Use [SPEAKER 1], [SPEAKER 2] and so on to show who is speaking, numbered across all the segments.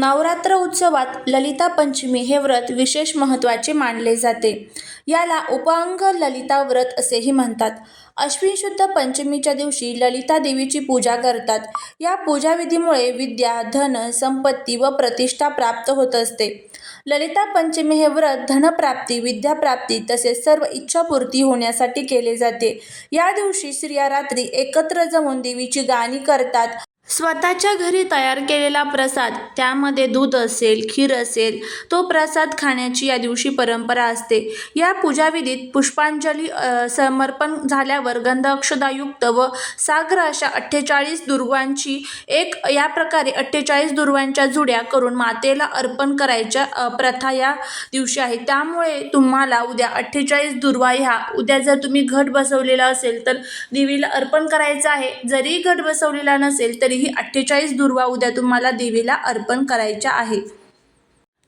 [SPEAKER 1] नवरात्र उत्सवात ललिता पंचमी हे व्रत विशेष महत्त्वाचे मानले जाते. याला उपांग ललिता व्रत असेही म्हणतात. अश्विन शुद्ध पंचमीच्या दिवशी ललिता देवीची पूजा करतात. या पूजाविधीमुळे विद्या, धन, संपत्ती व प्रतिष्ठा प्राप्त होत असते. ललिता पंचमी हे व्रत धनप्राप्ती, विद्याप्राप्ती तसेच सर्व इच्छापूर्ती होण्यासाठी केले जाते. या दिवशी स्त्रिया रात्री एकत्र जमून देवीची गाणी करतात. स्वतःच्या घरी तयार केलेला प्रसाद, त्यामध्ये दूध असेल, खीर असेल, तो प्रसाद खाण्याची या दिवशी परंपरा असते. या पूजाविधीत पुष्पांजली समर्पण झाल्यावर गंध अक्षदायुक्त व सागर अशा अठ्ठेचाळीस दुर्वांची एक या प्रकारे अठ्ठेचाळीस दुर्वांच्या जुड्या करून मातेला अर्पण करायच्या प्रथा या दिवशी आहे. त्यामुळे तुम्हाला उद्या अठ्ठेचाळीस दुर्वा ह्या उद्या जर तुम्ही घट बसवलेला असेल तर देवीला अर्पण करायचं आहे. जरी घट बसवलेला नसेल तरी ही अठ्ठेचाळीस दुर्वा उद्या तुम्हाला देवीला अर्पण करायच्या आहे.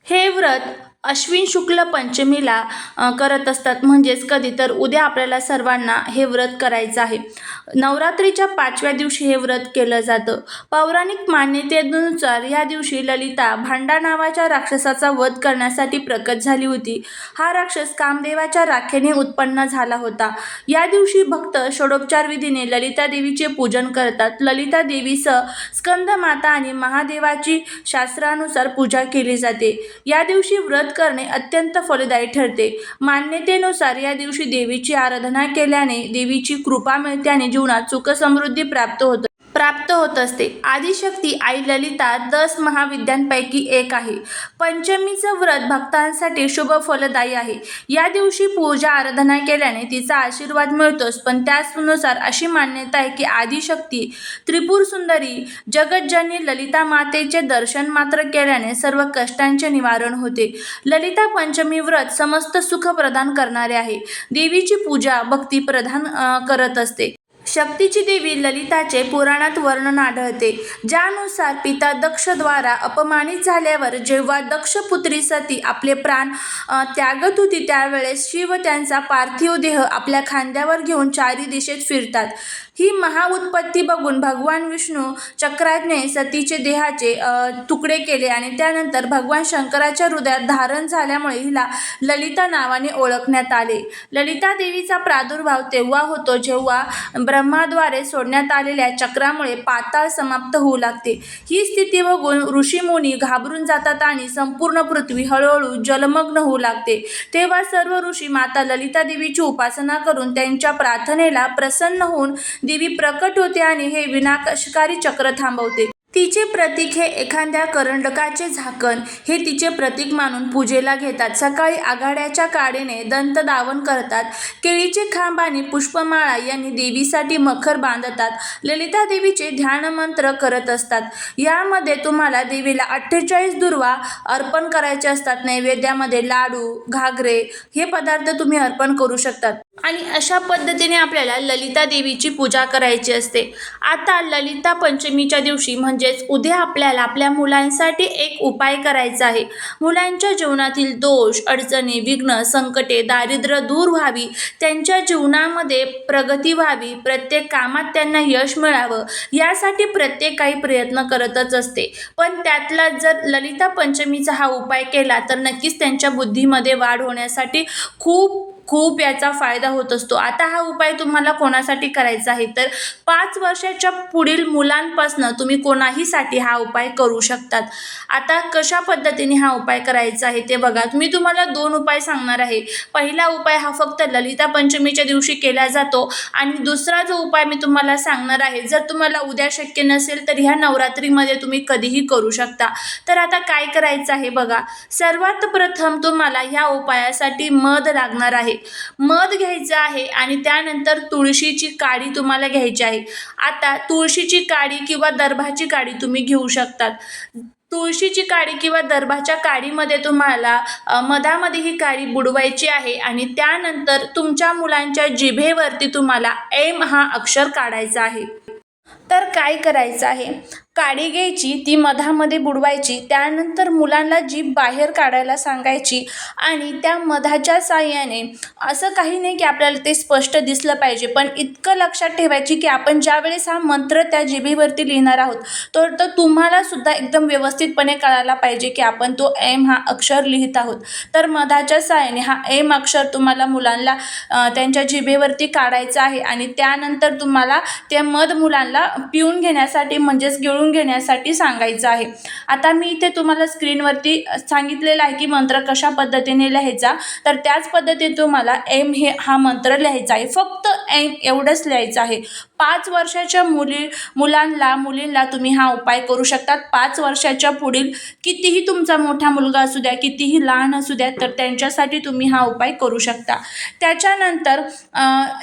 [SPEAKER 1] हे व्रत अश्विन शुक्ल पंचमीला करत असतात म्हणजेच कधी तर उद्या आपल्याला सर्वांना हे व्रत करायचं आहे. नवरात्रीच्या पाचव्या दिवशी हे व्रत केलं जातं. पौराणिक मान्यतेनुसार या दिवशी ललिता भांडा नावाच्या राक्षसाचा वध करण्यासाठी प्रकट झाली होती. हा राक्षस कामदेवाच्या राखेने उत्पन्न झाला होता. या दिवशी भक्त षोडोपचार विधीने ललिता देवीचे पूजन करतात. ललिता देवीसह स्कंदमाता आणि महादेवाची शास्त्रानुसार पूजा केली जाते. या दिवशी व्रत करणे अत्यंत फलदायी ठरते. मान्यतेनुसार या दिवशी देवीची आराधना केल्याने देवीची कृपा मिळते आणि जीवनात सुखसमृद्धी प्राप्त होते प्राप्त होत असते. आदिशक्ती आई ललिता दस महाविद्यांपैकी एक आहे. पंचमीचं व्रत भक्तांसाठी शुभ फलदायी आहे. या दिवशी पूजा आराधना केल्याने तिचा आशीर्वाद मिळतोच पण त्याचनुसार अशी मान्यता आहे की आदिशक्ती त्रिपुर सुंदरी जगज्जननी ललिता मातेचे दर्शन मात्र केल्याने सर्व कष्टांचे निवारण होते. ललिता पंचमी व्रत समस्त सुख प्रदान करणारे आहे. देवीची पूजा भक्ती प्रधान करत असते. शक्तीची देवी ललिताचे पुराणात वर्णन आढळते. ज्यानुसार पिता दक्ष द्वारा अपमानित झाल्यावर जेव्हा दक्ष पुत्री सती आपले प्राण त्यागत होती त्यावेळेस शिव त्यांचा पार्थिव देह आपल्या खांद्यावर घेऊन चारी दिशेत फिरतात. ही महाउत्पत्ती बघून भगवान विष्णू चक्राने सतीचे देहाचे तुकडे केले आणि त्यानंतर भगवान शंकराच्या हृदयात धारण झाल्यामुळे हिला ललिता नावाने ओळखण्यात आले. ललिता देवीचा प्रादुर्भाव तेव्हा होतो जेव्हा ब्रह्माद्वारे सोडण्यात आलेल्या चक्रामुळे पाताळ समाप्त होऊ लागते. ही स्थिती बघून ऋषीमुनी घाबरून जातात आणि संपूर्ण पृथ्वी हळूहळू जलमग्न होऊ लागते. तेव्हा सर्व ऋषी माता ललिता देवीची उपासना करून त्यांच्या प्रार्थनेला प्रसन्न होऊन देवी प्रकट होते आणि हे विनाशकारी चक्र थांबवते. तिचे प्रतीक हे एखाद्या करंडकाचे झाकण हे तिचे प्रतीक मानून पूजेला घेतात. सकाळी आघाड्याच्या काडीने दंतधावन करतात. केळीचे खांब आणि पुष्पमाळा यांनी देवीसाठी मखर बांधतात. ललिता देवीचे ध्यानमंत्र करत असतात. यामध्ये तुम्हाला देवीला अठ्ठेचाळीस दुर्वा अर्पण करायचे असतात. नैवेद्यामध्ये लाडू, घागरे हे पदार्थ तुम्ही अर्पण करू शकतात आणि अशा पद्धतीने आपल्याला ललिता देवीची पूजा करायची असते. आता ललिता पंचमीच्या दिवशी म्हणजेच उद्या आपल्याला आपल्या मुलांसाठी एक उपाय करायचा आहे. मुलांच्या जीवनातील दोष, अडचणी, विघ्न, संकटे, दारिद्र्य दूर व्हावी, त्यांच्या जीवनामध्ये प्रगती व्हावी, प्रत्येक कामात त्यांना यश मिळावं यासाठी प्रत्येक काही प्रयत्न करतच असते. पण त्यातला जर ललिता पंचमीचा हा उपाय केला तर नक्कीच त्यांच्या बुद्धीमध्ये वाढ होण्यासाठी खूप खूप याचा फायदा होत असतो. आता हा उपाय तुम्हाला कोणासाठी करायचा आहे तर पाच वर्षाच्या पुढील मुलांपासनं तुम्ही कोणाहीसाठी हा उपाय करू शकतात. आता कशा पद्धतीने हा उपाय करायचा आहे ते बघा. मी तुम्हाला दोन उपाय सांगणार आहे. पहिला उपाय हा फक्त ललिता पंचमीच्या दिवशी केला जातो आणि दुसरा जो उपाय मी तुम्हाला सांगणार आहे जर तुम्हाला उद्या शक्य नसेल तर ह्या नवरात्रीमध्ये तुम्ही कधीही करू शकता. तर आता काय करायचं आहे बघा. सर्वात प्रथम तुम्हाला ह्या उपायासाठी मध लागणार आहे. मध घ्यायचं आहे आणि त्यानंतर तुळशीची काडी तुम्हाला घ्यायची आहे. आता तुळशीची काडी किंवा दर्भाची काडी तुम्ही घेऊ शकतात. तुळशीची काडी किंवा दर्भाच्या काडीमध्ये तुम्हाला मधामध्ये ही काडी बुडवायची आहे आणि त्यानंतर तुमच्या मुलांच्या जिभेवरती तुम्हाला एम हा अक्षर काढायचा आहे. तर काय करायचं आहे काडी घ्यायची ती मधामध्ये बुडवायची त्यानंतर मुलांना जीभ बाहेर काढायला सांगायची आणि त्या मधाच्या साह्याने असं काही नाही की आपल्याला ते स्पष्ट दिसलं पाहिजे पण इतकं लक्षात ठेवायची की आपण ज्यावेळेस हा मंत्र त्या जिभेवरती लिहिणार आहोत तर तो तुम्हाला सुद्धा एकदम व्यवस्थितपणे कळायला पाहिजे की आपण तो एम हा अक्षर लिहित आहोत. तर मधाच्या साह्याने हा एम अक्षर तुम्हाला मुलांना त्यांच्या जिभेवरती काढायचा आहे आणि त्यानंतर तुम्हाला ते मध मुलांना पिऊन घेण्यासाठी म्हणजेच गिळून घेण्यासाठी सांगायचं आहे. आता मी इथे तुम्हाला स्क्रीनवरती सांगितलेलं आहे की मंत्र कशा पद्धतीने लिहायचा? तर त्याच पद्धतीने तुम्हाला एम हे हा मंत्र लिहायचा आहे. फक्त एम एवढंच लिहायचं आहे. पाच वर्षाच्या मुली मुलांना मुलींना तुम्ही हा उपाय करू शकतात. पाच वर्षाच्या पुढील कितीही तुमचा मोठा मुलगा असू द्या कितीही लहान असू द्या तर त्यांच्यासाठी तुम्ही हा उपाय करू शकता. त्याच्यानंतर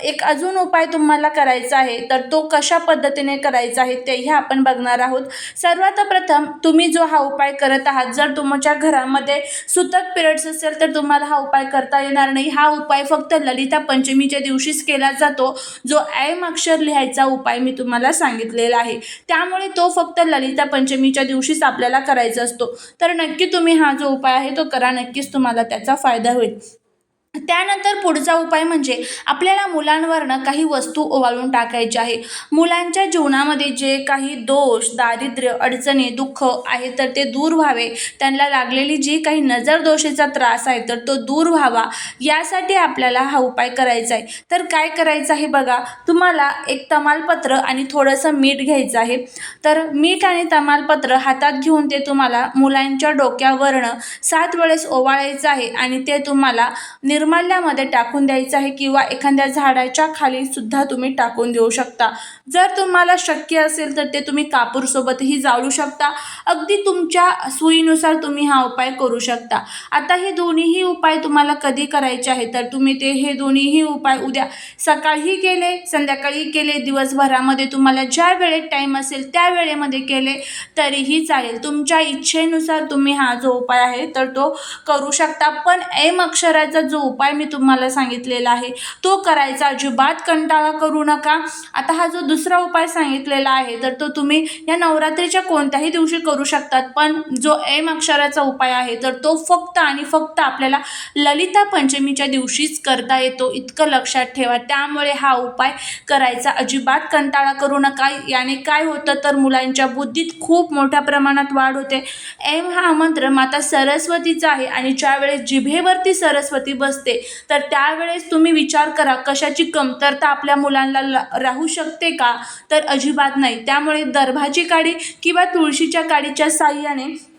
[SPEAKER 1] एक अजून उपाय तुम्हाला करायचा आहे तर तो कशा पद्धतीने करायचा आहे तेही आपण बघणार आहोत. सर्वात प्रथम तुम्ही जो हा उपाय करत आहात जर तुमच्या घरामध्ये सुतक पिरियड्स असेल तर तुम्हाला हा उपाय करता येणार नाही. हा उपाय फक्त ललिता पंचमीच्या दिवशीच केला जातो जो ऐम अक्षर लिहायचा उपाय मी तुम्हाला सांगितलेला आहे. त्यामुळे तो फक्त ललिता पंचमीच्या दिवशीच आपल्याला करायचा असतो. तर नक्की तुम्ही हा जो उपाय आहे तो करा. नक्कीच तुम्हाला त्याचा फायदा होईल. त्यानंतर पुढचा उपाय म्हणजे आपल्याला मुलांवरनं काही वस्तू ओवाळून टाकायच्या आहे. मुलांच्या जीवनामध्ये जे काही दोष दारिद्र्य अडचणी दुःख आहे तर ते दूर व्हावे. त्यांना लागलेली जी काही नजरदोषीचा त्रास आहे तर तो दूर व्हावा. यासाठी आपल्याला हा उपाय करायचा आहे. तर काय करायचं आहे बघा तुम्हाला एक तमालपत्र आणि थोडंसं मीठ घ्यायचं आहे. तर मीठ आणि तमालपत्र हातात घेऊन ते तुम्हाला मुलांच्या डोक्यावरनं सात वेळेस ओवाळायचं आहे आणि ते तुम्हाला निर्माल्यामध्ये टाकून द्यायचं आहे किंवा एखाद्या झाडाच्या खाली सुद्धा तुम्ही टाकून देऊ शकता. जर तुम्हाला शक्य असेल तर ते तुम्ही कापूरसोबतही जाळू शकता. अगदी तुमच्या सोयीनुसार तुम्ही हा उपाय करू शकता. आता हे दोन्हीही उपाय तुम्हाला कधी करायचे आहे तर तुम्ही ते हे दोन्हीही उपाय उद्या सकाळीही केले संध्याकाळी केले दिवसभरामध्ये तुम्हाला ज्या वेळेत टाईम असेल त्या वेळेमध्ये केले तरीही चालेल. तुमच्या इच्छेनुसार तुम्ही हा जो उपाय आहे तर तो करू शकता. पण एम अक्षराचा जो उपाय मी तुम्हाला सांगितलेला आहे. तो करायचा. अजिबात कंटाळा करू नका. आता हा जो दुसरा उपाय सांगितलेला आहे तर तो तुम्ही या नवरात्रीच्या कोणत्याही दिवशी करू शकतात. पण जो एम अक्षराचा उपाय आहे तर तो फक्त आणि फक्त आपल्याला ललिता पंचमीच्या दिवशीच करता येतो. इतकं लक्षात ठेवा. त्यामुळे हा उपाय करायचा. अजिबात कंटाळा करू नका. याने काय होतं तर मुलांच्या बुद्धीत खूप मोठ्या प्रमाणात वाढ होते. एम हा मंत्र माता सरस्वतीचा आहे आणि ज्यावेळेस जिभेवरती सरस्वती बस असते. तर त्यावेळेस तुम्ही विचार करा कशाची कमतरता आपल्या मुलांना राहू शकते का? तर अजिबात नाही. त्यामुळे दर्भाची काडी किंवा तुळशीच्या काडीच्या साह्याने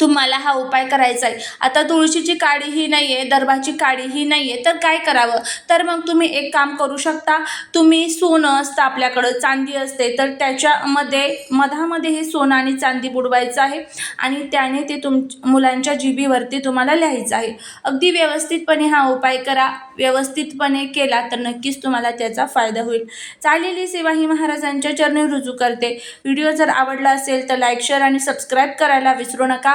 [SPEAKER 1] तुम्हाला हा उपाय करायचा आहे. आता तुळशीची काडीही नाही आहे दर्भाची काडीही नाही आहे तर काय करावं? तर मग तुम्ही एक काम करू शकता. तुम्ही सोनं असतं आपल्याकडं चांदी असते तर त्याच्यामध्ये मधामध्ये हे सोनं आणि चांदी बुडवायचं आहे. आणि त्याने ते तुम मुलांच्या जीबीवरती तुम्हाला लिहायचं आहे. अगदी व्यवस्थितपणे हा उपाय करा. व्यवस्थितपणे केला तर नक्कीच तुम्हाला त्याचा फायदा होईल. चालेली सेवा ही महाराजांच्या चरणी रुजू करते. व्हिडिओ जर आवडला असेल तर लाईक शेअर आणि सबस्क्राईब करायला विसरू नका.